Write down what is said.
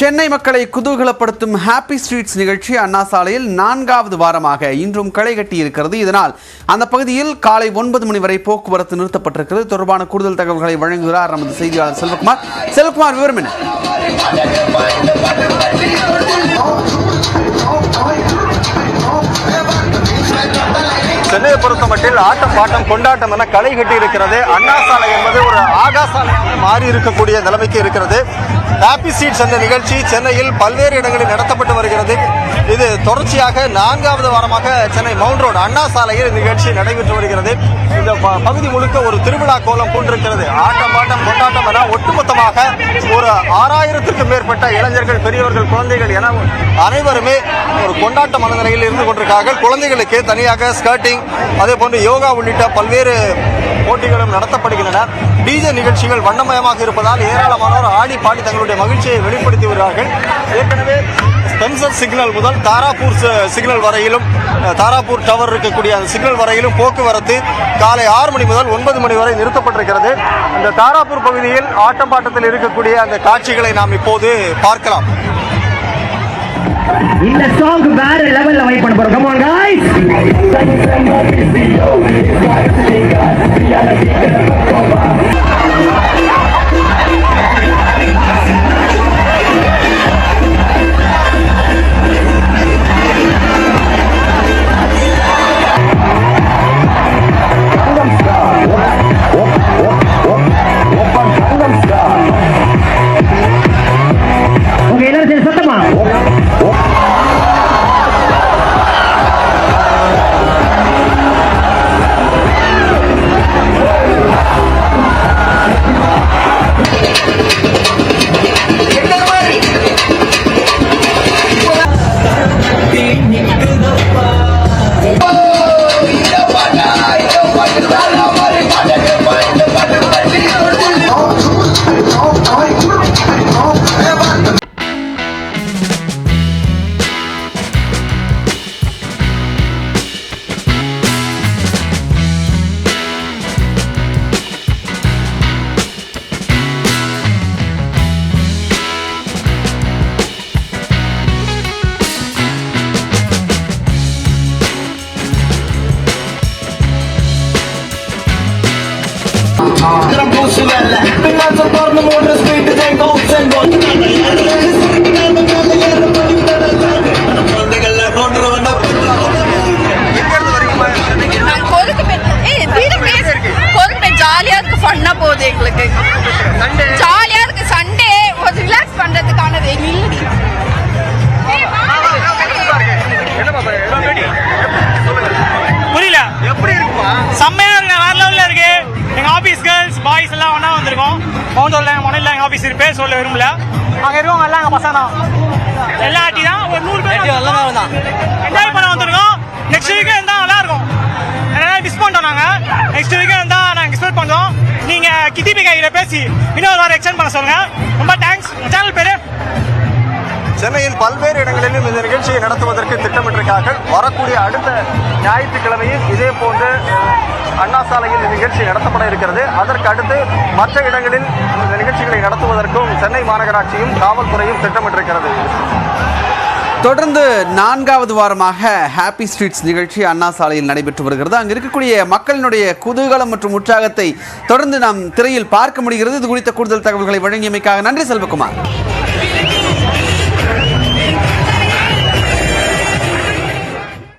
சென்னை மக்களை குதூகலப்படுத்தும் happy streets நிகழ்ச்சி அண்ணா சாலையில் நான்காவது வாரமாக இன்றும் களை கட்டி இருக்கிறது. இதனால் அந்த பகுதியில் காலை ஒன்பது மணி வரை போக்குவரத்து நிறுத்தப்பட்டிருக்கிறது. தொடர்பான கூடுதல் தகவல்களை வழங்குகிறார் நமது செய்தியாளர் செல்வகுமார். செல்வகுமார் விவரம் என்ன? சென்னையை பொறுத்தமட்டில் ஆட்டம் பாட்டம் கொண்டாட்டம் என களை கட்டி இருக்கிறது. அண்ணா சாலை என்பது ஒரு ஆகாசாலையாக மாறி இருக்கக்கூடிய நிலைமைக்கு இருக்கிறது. ஹாப்பி சீட்ஸ் என்ற நிகழ்ச்சி சென்னையில் பல்வேறு இடங்களில் நடத்தப்பட்டு வருகிறது. இது தொடர்ச்சியாக நான்காவது வாரமாக சென்னை மவுண்ட் ரோடு அண்ணா சாலையில் நிகழ்ச்சி நடைபெற்று வருகிறது. இந்த ப- பகுதி முழுக்க ஒரு திருவிழா கோலம் பூண்டிருக்கிறது. ஆட்டம் பாட்டம் கொண்டாட்டம் என ஒட்டுமொத்தமாக ஒரு ஆறாயிரத்திற்கும் மேற்பட்ட இளைஞர்கள் பெரியவர்கள் குழந்தைகள் என அனைவருமே ஒரு கொண்டாட்ட மனநிலையில் இருந்து கொண்டிருக்கிறார்கள் குழந்தைகளுக்கு தனியாக ஸ்கர்ட்டிங் அதே போன்று யோகா உள்ளிட்ட பல்வேறு போட்டிகளும் நடத்தப்படுகின்றன டிஜே நிகழ்ச்சிகள் வண்ணமயமாக இருப்பதால் ஏராளமானோர் ஆடி பாடி தங்களுடைய மகிழ்ச்சியை வெளிப்படுத்தி வருகிறார்கள் ஏற்கனவே ஸ்பென்சர் சிக்னல் முதல் தாராப்பூர் சி- சிக்னல் வரையிலும் அஹ், தாராப்பூர் டவர் இருக்கக்கூடிய அந்த சிக்னல் வரையிலும் போக்குவரத்து காலை ஆறு மணி முதல் ஒன்பது மணி வரை நிறுத்தப்பட்டிருக்கிறது அந்த தாராப்பூர் பகுதியில் ஆட்டம் பாட்டத்தில் இருக்கக்கூடிய அந்த காட்சிகளை நாம் இப்போது பார்க்கலாம் இந்த சாங் வேற லெவல்ல வைப் பண்ண போறோம் கமான் गाइस മാത്രം പൂശുകയല്ല പിന്നെ തുറന്നു മൂന്ന് സ്പീഡ് ഞാൻ കൗസൻ வந்திருக்கோம். மவுண்டோர்ல மொனையில எங்க ஆபீஸ் பேர் சொல்ல விரும்பல. அங்க இருக்கவங்க எல்லாம் எங்க பசங்க தான். எல்லா ஆட்டி தான். ஒரு நூறு பேர் என்ஜாய் பண்ண வந்திருக்கோம். நெக்ஸ்ட் வீக் இருந்தா நல்லா இருக்கும். நிறைய மிஸ் பண்ணிட்டோம் நாங்க. நெக்ஸ்ட் வீக் இருந்தா நாங்க எக்ஸ்பெக்ட் பண்றோம். நீங்க கிதிபி கையில பேசி இன்னொரு வாரம் எக்ஸ்டெண்ட் பண்ண சொல்லுங்க. ரொம்ப தேங்க்ஸ் சேனல் பேரு சென்னையில் பல்வேறு இடங்களிலும் இந்த நிகழ்ச்சியை நடத்துவதற்கு திட்டமிட்டிருக்கார்கள். வரக்கூடிய அடுத்த ஞாயிற்றுக்கிழமையில் இதே போன்று அண்ணா சாலையில் இந்த நிகழ்ச்சி நடத்தப்பட இருக்கிறது. அதற்கு அடுத்து மற்ற இடங்களில் இந்த நிகழ்ச்சிகளை நடத்துவதற்கும் சென்னை மாநகராட்சியும் காவல்துறையும் திட்டமிட்டிருக்கிறது. தொடர்ந்து நான்காவது வாரமாக ஹாப்பி ஸ்ட்ரீட்ஸ் நிகழ்ச்சி அண்ணா சாலையில் நடைபெற்று வருகிறது. அங்கு இருக்கக்கூடிய மக்களினுடைய குதூகலம் மற்றும் உற்சாகத்தை தொடர்ந்து நாம் திரையில் பார்க்க முடிகிறது. இது குறித்த கூடுதல் தகவல்களை வழங்கியமைக்காக நன்றி செல்வகுமார்.